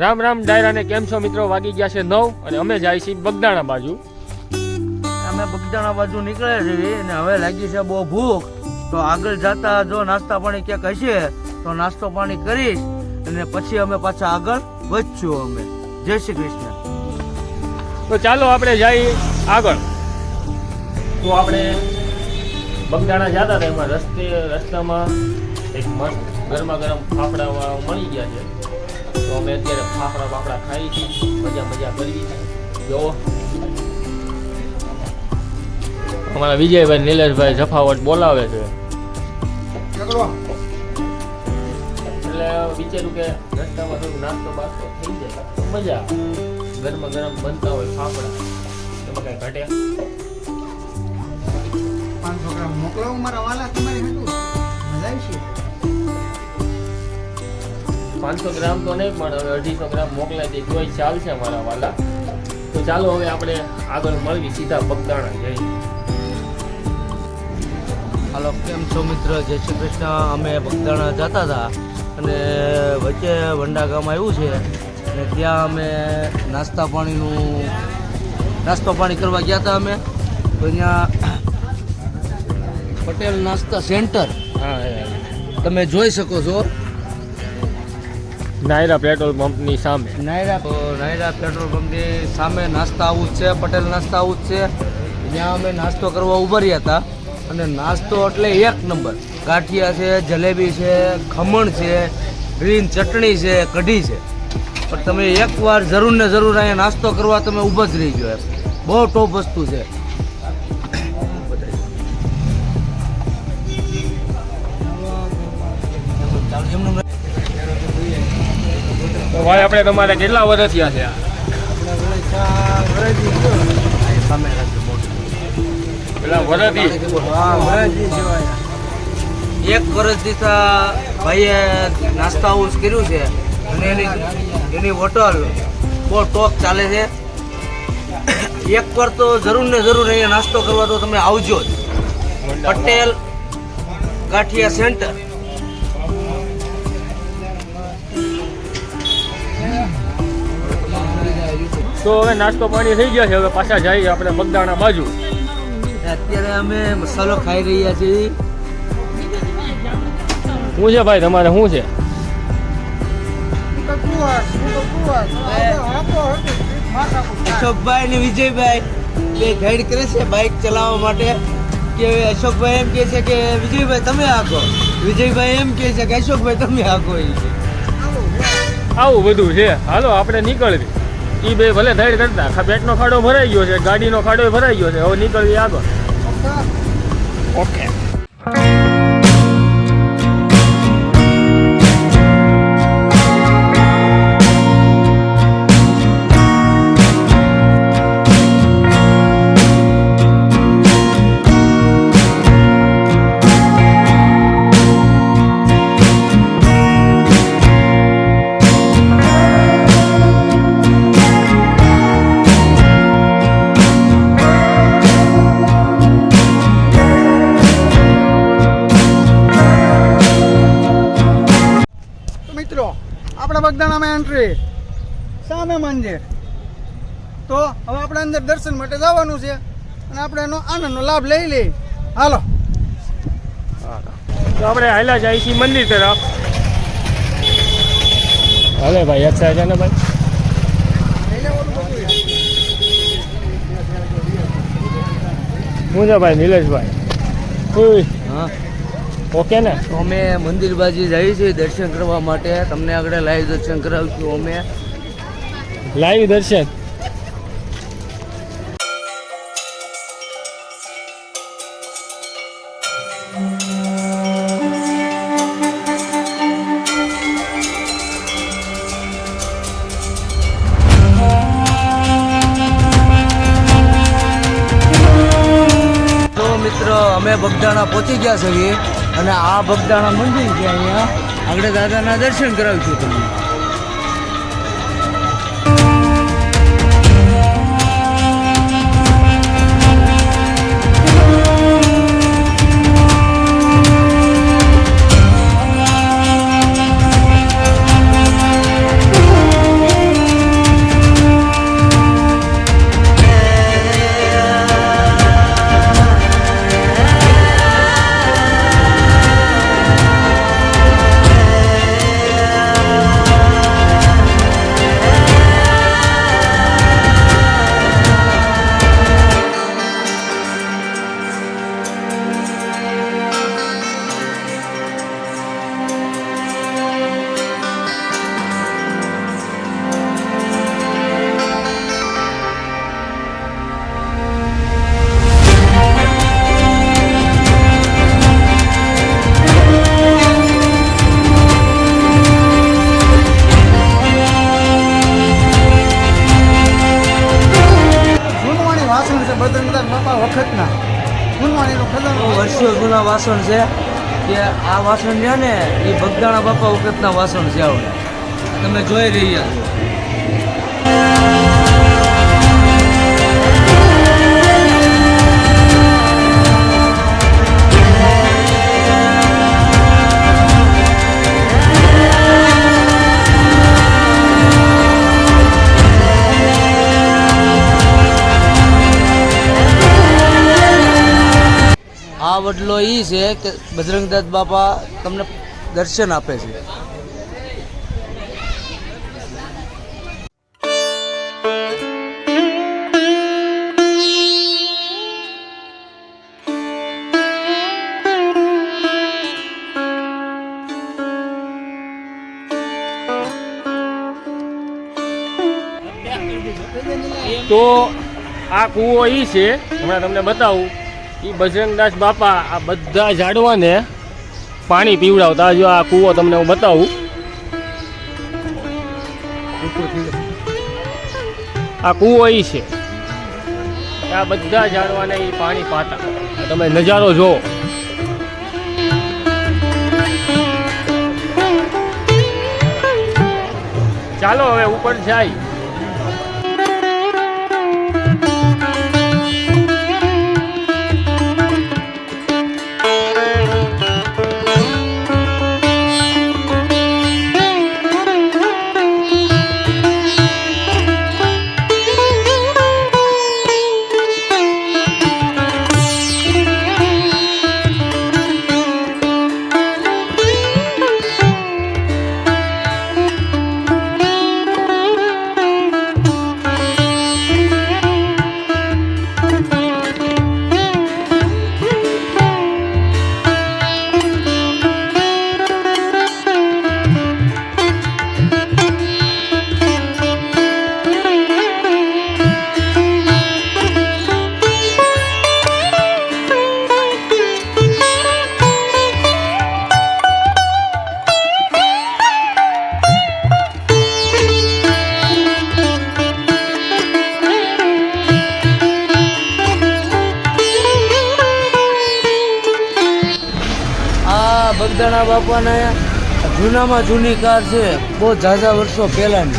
રામ રામ ડાયરાને કેમ છો મિત્રો? વાગી ગયા છે નવ અને અમે જાય છીએ બગદાણા બાજુ. અમે બગદાણા બાજુ નીકળ્યા છીએ અને હવે લાગી છે બહુ ભૂખ. તો આગળ જતા જો નાસ્તા પાણી ક્યાંક હશે તો નાસ્તો પાણી કરીશ અને પછી અમે પાછા આગળ વધશું અમે. જય શ્રી કૃષ્ણ. તો ચાલો આપણે જઈએ આગળ. તો આપણે બગદાણા જતા હતા એમાં રસ્તે રસ્તામાં એક મસ્ત ગરમા ગરમ ફાફડા મળી ગયા છે. તો અમે અત્યારે ફાફડા બાફડા ખાઈ છીએ. મજા મજા કરી જો. અમારા વિજયભાઈ નિલેશભાઈ જફાવટ બોલાવે છે. એટલે વિચાર્યું કે રસ્તામાં થોડું નાસ્તો બાસ્તો થઈ જાય. તો મજા ગરમ ગરમ બનતા હોય ફાફડા. એમાં કઈ ઘટે? પાંચસો ગ્રામ મોકલાવું મારા વાલા તમારી હતું મજા આવશે પાંચસો ગ્રામ તો નહીં પણ હવે અઢીસો ગ્રામ મોકલાય તે જોઈ ચાલશે મારા વાલા. તો ચાલો હવે આપણે આગળ મળવી સીધા બગદાણા જઈ. હાલો કેમ છો મિત્ર? જય શ્રી કૃષ્ણ. અમે ભગદાણા જતા હતા અને વચ્ચે વંડા ગામ આવ્યું છે અને ત્યાં અમે નાસ્તા પાણીનું નાસ્તો પાણી કરવા ગયા હતા અમે. તો અહીંયા પટેલ નાસ્તા સેન્ટર. હા. તમે જોઈ શકો છો. નાયરા પેટ્રોલ પંપની સામે. નાયરા તો નાયરા પેટ્રોલ પંપની સામે નાસ્તા જ છે, પટેલ નાસ્તા જ છે. ત્યાં અમે નાસ્તો કરવા ઊભા રહ્યા હતા. અને નાસ્તો એટલે એક નંબર. ગાંઠિયા છે, જલેબી છે, ખમણ છે, ગ્રીન ચટણી છે, કઢી છે. પણ તમે એકવાર જરૂર ને જરૂર અહીંયા નાસ્તો કરવા તમે ઊભા જ રહીજો ગયો બહુ ટોપ વસ્તુ છે. એમનું ભાઈ આપણે તમારે કેટલા વર્ષ થયા છે? પેલા વર્ષથી? એક વર્ષ દીથા ભાઈએ નાસ્તા હાઉસ કર્યું છે. અને એની એની હોટલ બહુ ટોપ ચાલે છે. એક વાર તો જરૂર ને જરૂર અહીંયા નાસ્તો કરવા તો તમે આવજો જ. પટેલ ગાંઠિયા સેન્ટર. તો હવે નાસ્તો પાણી થઈ ગયા છે. હવે પાછા જઈએ આપણે બગદાણા બાજુ. અત્યારે અમે મસાલો ખાઈ રહ્યા છીએ. શું છે ભાઈ તમારે? શું છે? અશોકભાઈ ને વિજયભાઈ બે ગાઈડ કરે છે બાઇક ચલાવવા માટે. કે અશોકભાઈ એમ કહે છે કે વિજયભાઈ તમે આખો વિજયભાઈ એમ કહે છે કે અશોકભાઈ તમે આખો આવું બધું છે. હાલો આપણે નીકળવી ઈ બે ભલે ધૈર્ય કરતા પેટનો ખાડો ભરાઈ ગયો છે, ગાડીનો ખાડો ભરાઈ ગયો છે, હવે નીકળવી આગળ. ઓકે. આપણે બગદાણામાં એન્ટ્રી સામે મંદિર. તો હવે આપણે અંદર દર્શન માટે જવાનું છે અને આપણે એનો આનંદનો લાભ લઈ લઈએ. હાલો. તો આપણે હાલા જાય છીએ મંદિર તરફ. હાલે ભાઈ અચ્છા છે ને ભાઈ? મુંજાભાઈ નિલેશભાઈ? હા. ઓકે ને? અમે મંદિર બાજુ જઈએ છીએ દર્શન કરવા માટે. તમને આગળ લાઈવ દર્શન કરાવશું અમે. લાઈવ દર્શન? તો મિત્રો અમે બગદાણા પહોંચી ગયા છીએ. અને આ બગદાણા મંદિર છે અહીંયા. આગળ દાદાના દર્શન કરાવીશું તમને ભગવાનનો વર્ષો જૂના વાસણ છે કે આ વાસણ છે ને એ ભગદાણા બાપા વખતના વાસણ છે આપણે તમે જોઈ રહ્યા છો. વડલો એ છે કે બજરંગદાસ બાપા તમને દર્શન આપે છે. તો આ કૂવો એ છે, હમણાં તમને બતાવું. એ બજરંગદાસ બાપા આ બધા ઝાડવાને પાણી પીવડાવતા. જો આ કૂવો તમને હું બતાવું. આ કૂવો એ છે. આ બધા ઝાડવાને એ પાણી પાતા. તમે નજારો જુઓ. ચાલો હવે ઉપર જાય. બગદાણા જૂનામાં જૂની કાર છે, બહુ ઝાઝા વર્ષો પહેલાંની.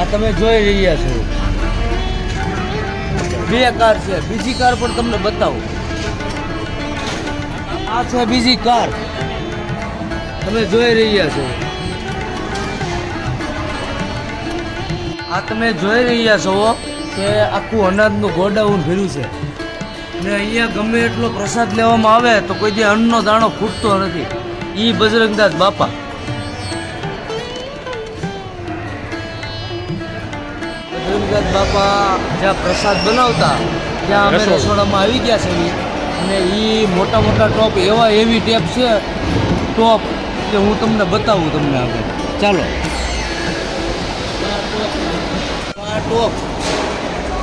આ તમે જોઈ રહ્યા છો. બે કાર છે. બીજી કાર પણ તમને બતાવું. આ છે બીજી કાર. તમે જોઈ રહ્યા છો. આ તમે જોઈ રહ્યા છો કે આખું અનાજનું ગોડાઉન ભર્યું છે. ને અહીંયા ગમે એટલો પ્રસાદ લેવામાં આવે તો કોઈ જે અન્નનો દાણો ફૂટતો નથી. ઈ બજરંગદાસ બાપા. બજરંગદાસ બાપા જ્યાં પ્રસાદ બનાવતા ત્યાં અમે રસોડામાં આવી ગયા છે અને એ મોટા મોટા ટોપ એવા એવી ટેપ છે ટોપ કે હું તમને બતાવું તમને આગળ. ચાલો. આ ટોપ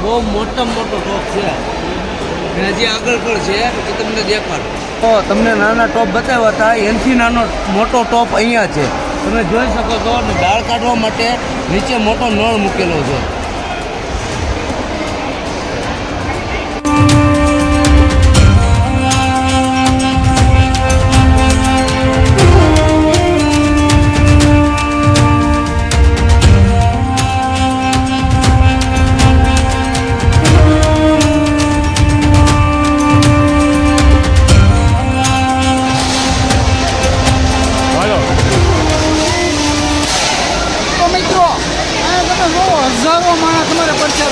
બહુ મોટા મોટો ટોપ છે. હજી આગળ પણ છે એ તમને દેખાડો. તો તમને નાના ટોપ બતાવ્યા હતા. એનાથી નાનો મોટો ટોપ અહીંયા છે. તમે જોઈ શકો છો દાળ કાઢવા માટે નીચે મોટો નળ મૂકેલો છે.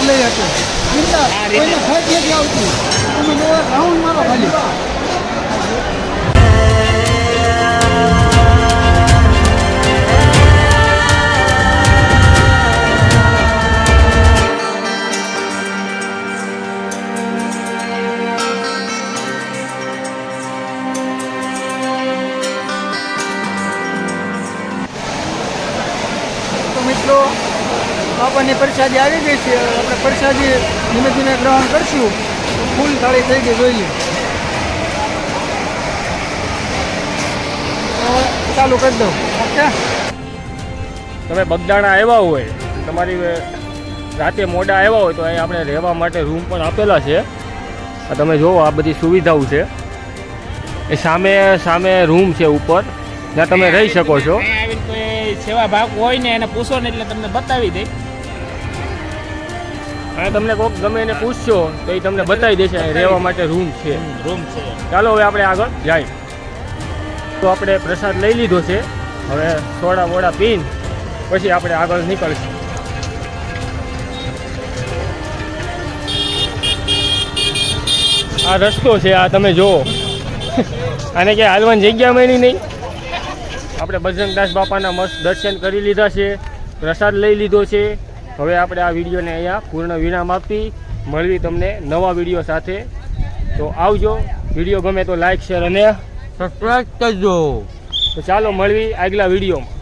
લઈ હતો ચિંતા કોઈને ફેક નથી આવતી. તમે રાઉન્ડ મારો ખાલી. પ્રસાદી આવી ગઈ છે. આપણે પ્રસાદી ધીમે ધીમે ગ્રહણ કરશું. ફૂલ થાળી થઈ ગઈ જોઈએ ચાલુ કરી દઉં. ઓકે? તમે બગદાણા આવ્યા હોય તમારી રાતે મોડા આવ્યા હોય તો અહીં આપણે રહેવા માટે રૂમ પણ આપેલા છે. તમે જુઓ આ બધી સુવિધાઓ છે. એ સામે સામે રૂમ છે ઉપર. જ્યાં તમે રહી શકો છો. સેવા ભાગ હોય ને એને પૂછો ને એટલે તમને બતાવી દે. અને તમને કોઈક ગમે એને પૂછશો તો એ તમને બતાવી દેશે અહીં રહેવા માટે રૂમ છે. રૂમ છે. ચાલો હવે આપણે આગળ જાય. તો આપણે પ્રસાદ લઈ લીધો છે. હવે સોડા વોડા પીન પછી આપણે આગળ નીકળશું. આ રસ્તો છે આ તમે જુઓ. આને ક્યાંય હાલવાની જગ્યા મળી નહીં. આપણે બજરંગદાસ બાપાના મસ્ત દર્શન કરી લીધા છે પ્રસાદ લઈ લીધો છે. હવે આપણે આ વિડીયોને અહીંયા પૂર્ણ વિરામ આપી મળવી તમને નવા વીડિયો સાથે. તો આવજો, વીડિયો ગમે તો લાઈક શેર અને સબસ્ક્રાઈબ કરજો. તો ચાલો મળવી આગલા વિડીયોમાં.